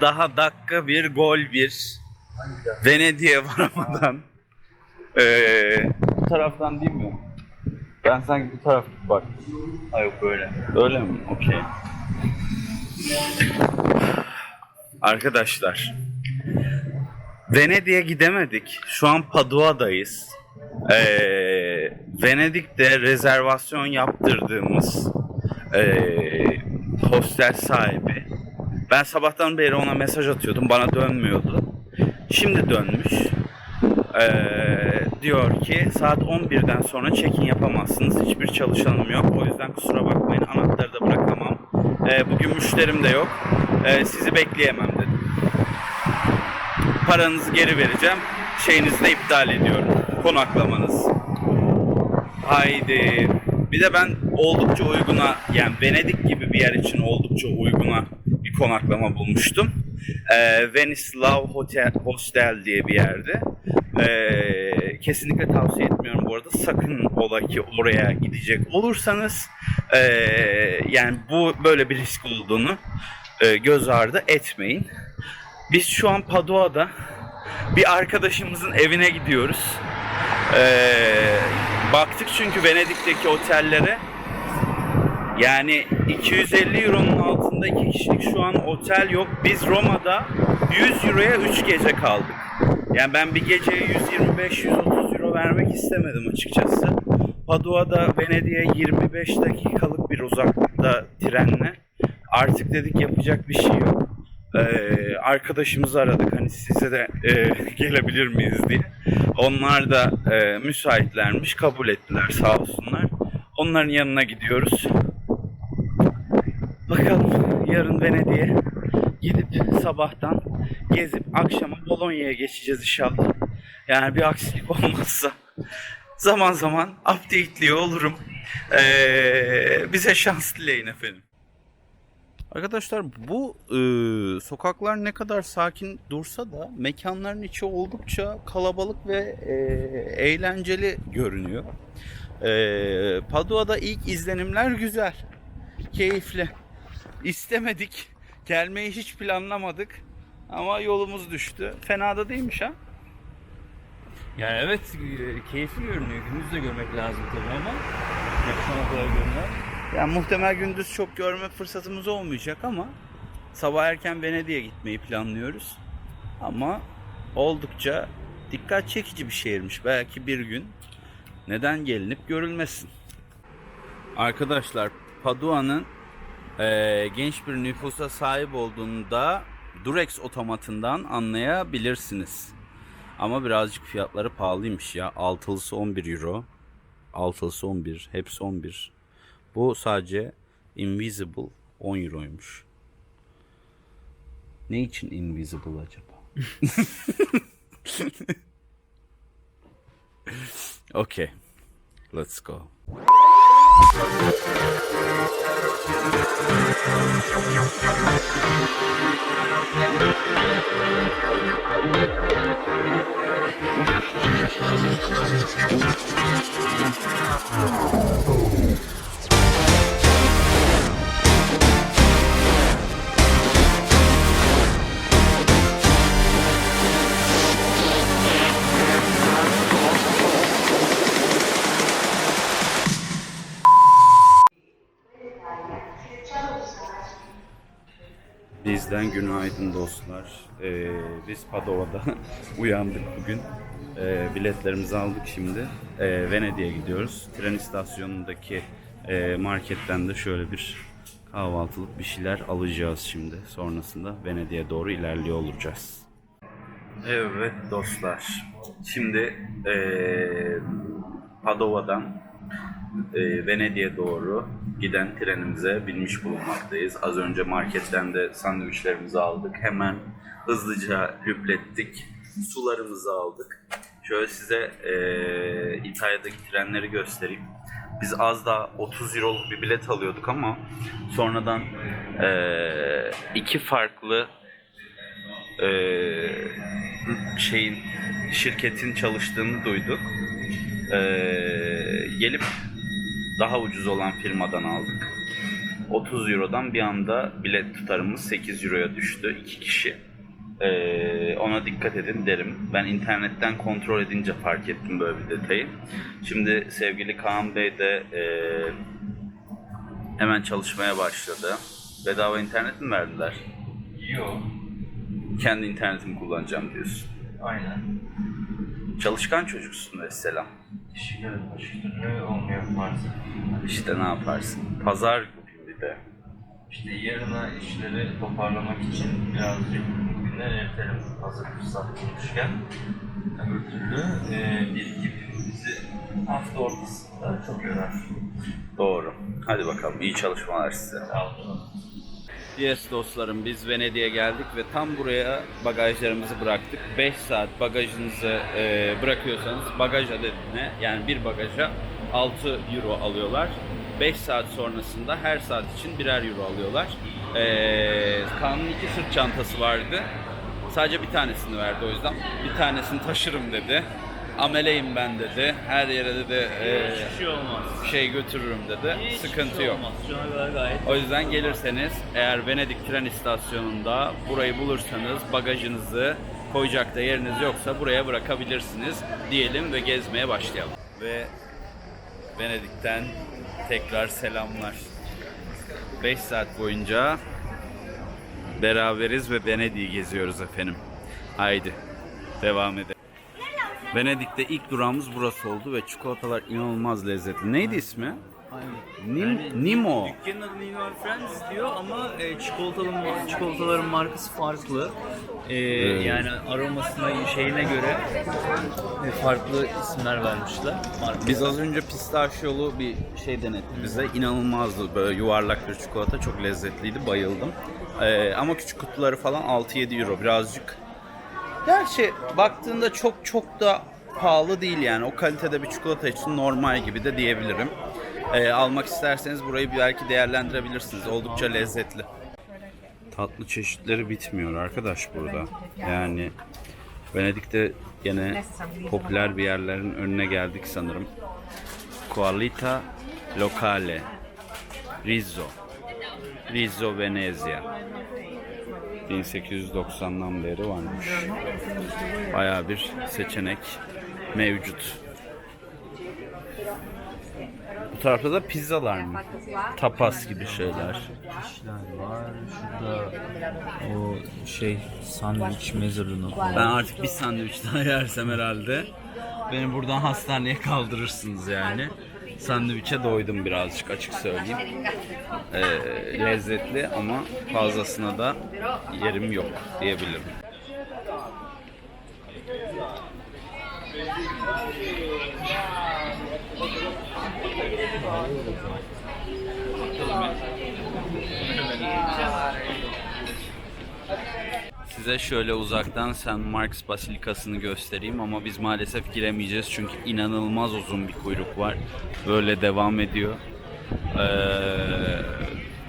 daha dakika bir gol bir Venedik'e varamadan ee, bu taraftan değil mi? Ben sanki bu taraf bak. Ha yok böyle. Öyle mi? Okey. Arkadaşlar. Venedik'e gidemedik. Şu an Padua'dayız. Ee, Venedik'te rezervasyon yaptırdığımız ee, hostel sahibi. Ben sabahtan beri ona mesaj atıyordum. Bana dönmüyordu. Şimdi dönmüş. Ee, diyor ki saat 11'den sonra check-in yapamazsınız. Hiçbir çalışanım yok. O yüzden kusura bakmayın. Anahtarı da bırakamam. Ee, bugün müşterim de yok. Ee, sizi bekleyemem dedim. Paranızı geri vereceğim. Şeyinizi de iptal ediyorum. Konaklamanız. Haydi. Bir de ben oldukça uyguna yani Venedik gibi bir yer için oldukça uyguna konaklama bulmuştum. Venice Love Hotel, Hostel diye bir yerde. Ee, kesinlikle tavsiye etmiyorum bu arada. Sakın ola ki oraya gidecek olursanız ee, yani bu böyle bir risk olduğunu ee, göz ardı etmeyin. Biz şu an Padua'da bir arkadaşımızın evine gidiyoruz. Ee, baktık çünkü Venedik'teki otellere yani 250 euronun altında iki kişilik şu an otel yok. Biz Roma'da 100 euroya 3 gece kaldık. Yani ben bir geceye 125-130 euro vermek istemedim açıkçası. Padua'da Venedik'e 25 dakikalık bir uzaklıkta trenle. Artık dedik yapacak bir şey yok. Ee, arkadaşımızı aradık hani size de e, gelebilir miyiz diye. Onlar da e, müsaitlermiş kabul ettiler sağ olsunlar. Onların yanına gidiyoruz. Bakalım yarın Venedik'e gidip sabahtan gezip akşama Bolonya'ya geçeceğiz inşallah. Yani bir aksilik olmazsa zaman zaman update'liyor olurum. Ee, bize şans dileyin efendim. Arkadaşlar bu e, sokaklar ne kadar sakin dursa da mekanların içi oldukça kalabalık ve e, eğlenceli görünüyor. E, Padua'da ilk izlenimler güzel, keyifli. İstemedik, gelmeyi hiç planlamadık ama yolumuz düştü. Fena da değilmiş ha. Yani evet e, keyifli görünüyor. Gündüz de görmek lazım tabii ama akşama kadar görünen. Yani muhtemel gündüz çok görme fırsatımız olmayacak ama sabah erken Venedik'e gitmeyi planlıyoruz. Ama oldukça dikkat çekici bir şehirmiş. Belki bir gün neden gelinip görülmesin. Arkadaşlar Padua'nın eee, genç bir nüfusa sahip olduğunu da Durex otomatından anlayabilirsiniz. Ama birazcık fiyatları pahalıymış ya. Altılısı 11 euro. Altılısı 11. Hepsi 11. Bu sadece Invisible 10 euroymuş. Ne için Invisible acaba? okay. Let's go. Oh. Bizden günaydın dostlar. Ee, biz Padova'da uyandık bugün. Ee, biletlerimizi aldık şimdi. Ee, Venedik'e gidiyoruz. Tren istasyonundaki e, marketten de şöyle bir kahvaltılık bir şeyler alacağız şimdi. Sonrasında Venedik'e doğru ilerliyor olacağız. Evet dostlar. Şimdi e, Padova'dan e, Venedik'e doğru giden trenimize binmiş bulunmaktayız. Az önce marketten de sandviçlerimizi aldık. Hemen hızlıca lüplettik. Sularımızı aldık. Şöyle size e, İtalya'daki trenleri göstereyim. Biz az daha 30 euroluk bir bilet alıyorduk ama sonradan e, iki farklı e, şeyin şirketin çalıştığını duyduk. E, gelip daha ucuz olan firmadan aldık. 30 Euro'dan bir anda bilet tutarımız 8 Euro'ya düştü. iki kişi. Ee, ona dikkat edin derim. Ben internetten kontrol edince fark ettim böyle bir detayı. Şimdi sevgili Kaan Bey de e, hemen çalışmaya başladı. Bedava internet mi verdiler? Yok. Kendi internetimi kullanacağım diyorsun. Aynen. Çalışkan çocuksun mesela. İşler başka türlü olmuyor maalesef. İşte ne yaparsın? Pazar günü bir de. İşte yarına işleri toparlamak için birazcık günden ertelim hazır fırsat bulmuşken. Öbür türlü e, birikip bizi hafta ortasında çok yorar. Doğru. Hadi bakalım. İyi çalışmalar size. Sağ olun. Yes dostlarım biz Venedik'e geldik ve tam buraya bagajlarımızı bıraktık. 5 saat bagajınızı e, bırakıyorsanız bagaj adedine yani bir bagaja 6 euro alıyorlar. 5 saat sonrasında her saat için birer euro alıyorlar. E, Kaan'ın iki sırt çantası vardı. Sadece bir tanesini verdi o yüzden. Bir tanesini taşırım dedi. Ameleyim ben dedi. Her yere dedi e, Hiçbir şey olmaz. şey götürürüm dedi. Sıkıntı şey yok. Olmaz. Şu ana kadar gayet O yüzden gelirseniz eğer Venedik tren istasyonunda burayı bulursanız bagajınızı koyacak da yeriniz yoksa buraya bırakabilirsiniz diyelim ve gezmeye başlayalım. Ve Venedik'ten tekrar selamlar. 5 saat boyunca beraberiz ve Venedik'i geziyoruz efendim. Haydi devam edelim. Venedik'te ilk durağımız burası oldu ve çikolatalar inanılmaz lezzetli. Neydi ismi? Aynen. Nim, Nimo. Dükkanın adı Nino and Friends diyor ama e, çikolataların, çikolataların markası farklı. E, Yani aromasına, şeyine göre e, farklı isimler vermişler. Marka. Biz az önce pistachiyolu bir şey denetti bize. İnanılmazdı. Böyle yuvarlak bir çikolata. Çok lezzetliydi. Bayıldım. Ee, ama küçük kutuları falan 6-7 euro. Birazcık Gerçi baktığında çok çok da pahalı değil yani. O kalitede bir çikolata için normal gibi de diyebilirim. Ee, almak isterseniz burayı belki değerlendirebilirsiniz. Oldukça lezzetli. Tatlı çeşitleri bitmiyor arkadaş burada. Yani Venedik'te gene popüler bir yerlerin önüne geldik sanırım. Qualita Locale Rizzo Rizzo Venezia 1890'dan beri varmış. Bayağı bir seçenek mevcut. Bu tarafta da pizzalar mı? Tapas gibi şeyler. İşler var. Şurada o şey sandviç mezarını. Ben artık bir sandviç daha yersem herhalde beni buradan hastaneye kaldırırsınız yani. Sandviçe doydum birazcık açık söyleyeyim. Ee, lezzetli ama fazlasına da yerim yok diyebilirim. Size şöyle uzaktan St. Mark's Basilikası'nı göstereyim ama biz maalesef giremeyeceğiz çünkü inanılmaz uzun bir kuyruk var. Böyle devam ediyor. Ee,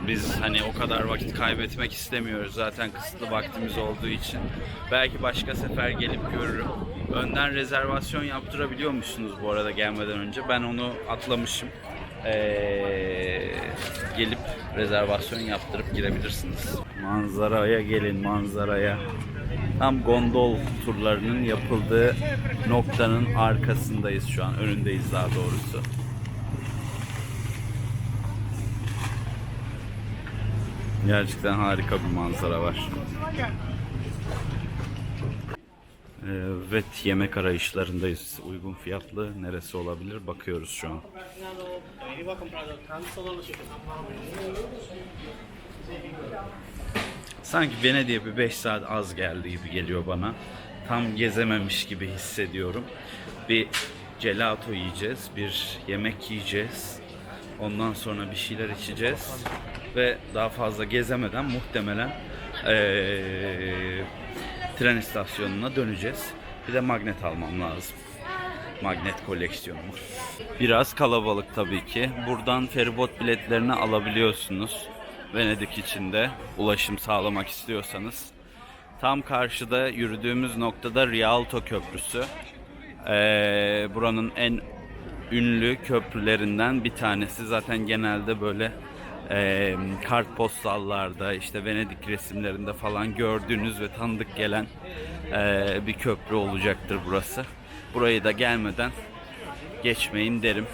biz hani o kadar vakit kaybetmek istemiyoruz zaten kısıtlı vaktimiz olduğu için. Belki başka sefer gelip görürüm. Önden rezervasyon yaptırabiliyor musunuz bu arada gelmeden önce? Ben onu atlamışım. Ee, gelip rezervasyon yaptırıp girebilirsiniz. Manzaraya gelin manzaraya. Tam gondol turlarının yapıldığı noktanın arkasındayız şu an. Önündeyiz daha doğrusu. Gerçekten harika bir manzara var. Ee, Evet yemek arayışlarındayız. Uygun fiyatlı neresi olabilir bakıyoruz şu an. Sanki Venedik'e bir 5 saat az geldi gibi geliyor bana. Tam gezememiş gibi hissediyorum. Bir gelato yiyeceğiz, bir yemek yiyeceğiz. Ondan sonra bir şeyler içeceğiz. Ve daha fazla gezemeden muhtemelen eee, tren istasyonuna döneceğiz. Bir de magnet almam lazım. Magnet koleksiyonumu. Biraz kalabalık tabii ki. Buradan feribot biletlerini alabiliyorsunuz. Venedik içinde ulaşım sağlamak istiyorsanız. Tam karşıda yürüdüğümüz noktada Rialto Köprüsü. Ee, buranın en ünlü köprülerinden bir tanesi. Zaten genelde böyle e, kartpostallarda işte Venedik resimlerinde falan gördüğünüz ve tanıdık gelen e, bir köprü olacaktır burası. Burayı da gelmeden geçmeyin derim.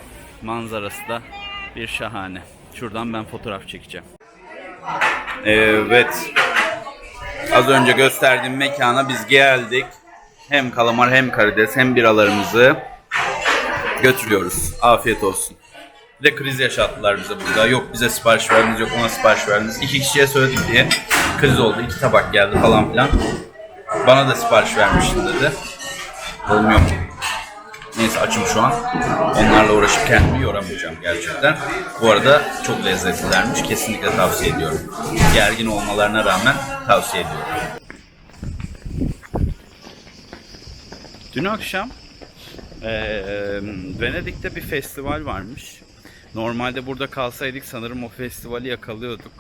Manzarası da bir şahane. Şuradan ben fotoğraf çekeceğim. Evet. Az önce gösterdiğim mekana biz geldik. Hem kalamar hem karides hem biralarımızı götürüyoruz. Afiyet olsun. Bir de kriz yaşattılar bize burada. Yok bize sipariş verdiniz, yok ona sipariş verdiniz. İki kişiye söyledik diye kriz oldu. İki tabak geldi falan filan. Bana da sipariş vermiştin dedi. Olmuyor mu? Neyse açım şu an. Onlarla uğraşıp kendimi yoramayacağım gerçekten. Bu arada çok lezzetlilermiş. Kesinlikle tavsiye ediyorum. Gergin olmalarına rağmen tavsiye ediyorum. Dün akşam eee, Venedik'te bir festival varmış. Normalde burada kalsaydık sanırım o festivali yakalıyorduk.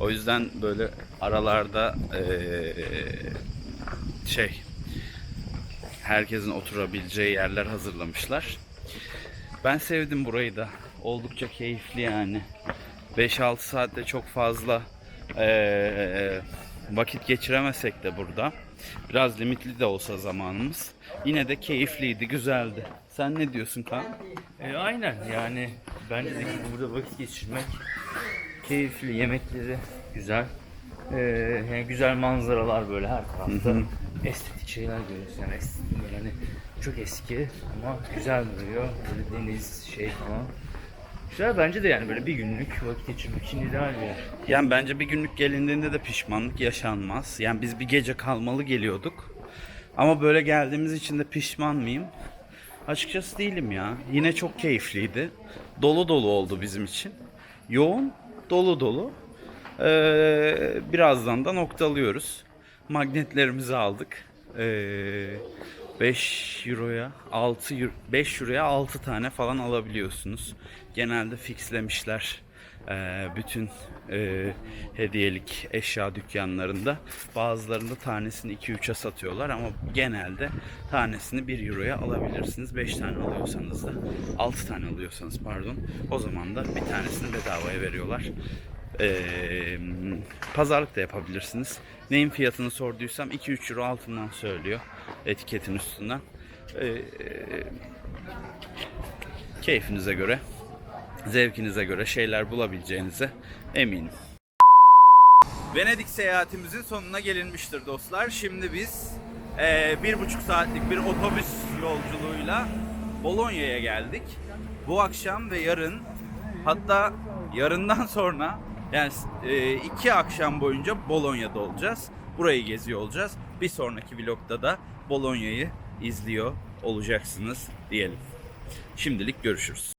O yüzden böyle aralarda eee, şey herkesin oturabileceği yerler hazırlamışlar. Ben sevdim burayı da. Oldukça keyifli yani. 5-6 saatte çok fazla eee, vakit geçiremesek de burada. Biraz limitli de olsa zamanımız. Yine de keyifliydi, güzeldi. Sen ne diyorsun Kaan? E, aynen yani bence de burada vakit geçirmek keyifli, yemekleri güzel. E, yani güzel manzaralar böyle her tarafta. Estetik şeyler görüyorsun yani estetik böyle hani çok eski ama güzel duruyor. Böyle deniz şey falan. Güzel bence de yani böyle bir günlük vakit geçirmek için ideal bir yer. Yani bence bir günlük gelindiğinde de pişmanlık yaşanmaz. Yani biz bir gece kalmalı geliyorduk. Ama böyle geldiğimiz için de pişman mıyım? Açıkçası değilim ya. Yine çok keyifliydi. Dolu dolu oldu bizim için. Yoğun, dolu dolu. Ee, birazdan da noktalıyoruz. Magnetlerimizi aldık. Ee, 5 euroya 6 euro, 5 euroya 6 tane falan alabiliyorsunuz. Genelde fixlemişler ee, bütün e, hediyelik eşya dükkanlarında. Bazılarında tanesini 2-3'e satıyorlar ama genelde tanesini 1 euroya alabilirsiniz. 5 tane alıyorsanız da 6 tane alıyorsanız pardon o zaman da bir tanesini bedavaya veriyorlar. Ee, pazarlık da yapabilirsiniz. Neyin fiyatını sorduysam 2-3 euro altından söylüyor etiketin üstünden. Ee, keyfinize göre, zevkinize göre şeyler bulabileceğinize eminim. Venedik seyahatimizin sonuna gelinmiştir dostlar. Şimdi biz eee, bir buçuk saatlik bir otobüs yolculuğuyla Bolonya'ya geldik. Bu akşam ve yarın hatta yarından sonra yani eee, iki akşam boyunca Bolonya'da olacağız. Burayı geziyor olacağız. Bir sonraki vlogda da Bolonya'yı izliyor olacaksınız diyelim. Şimdilik görüşürüz.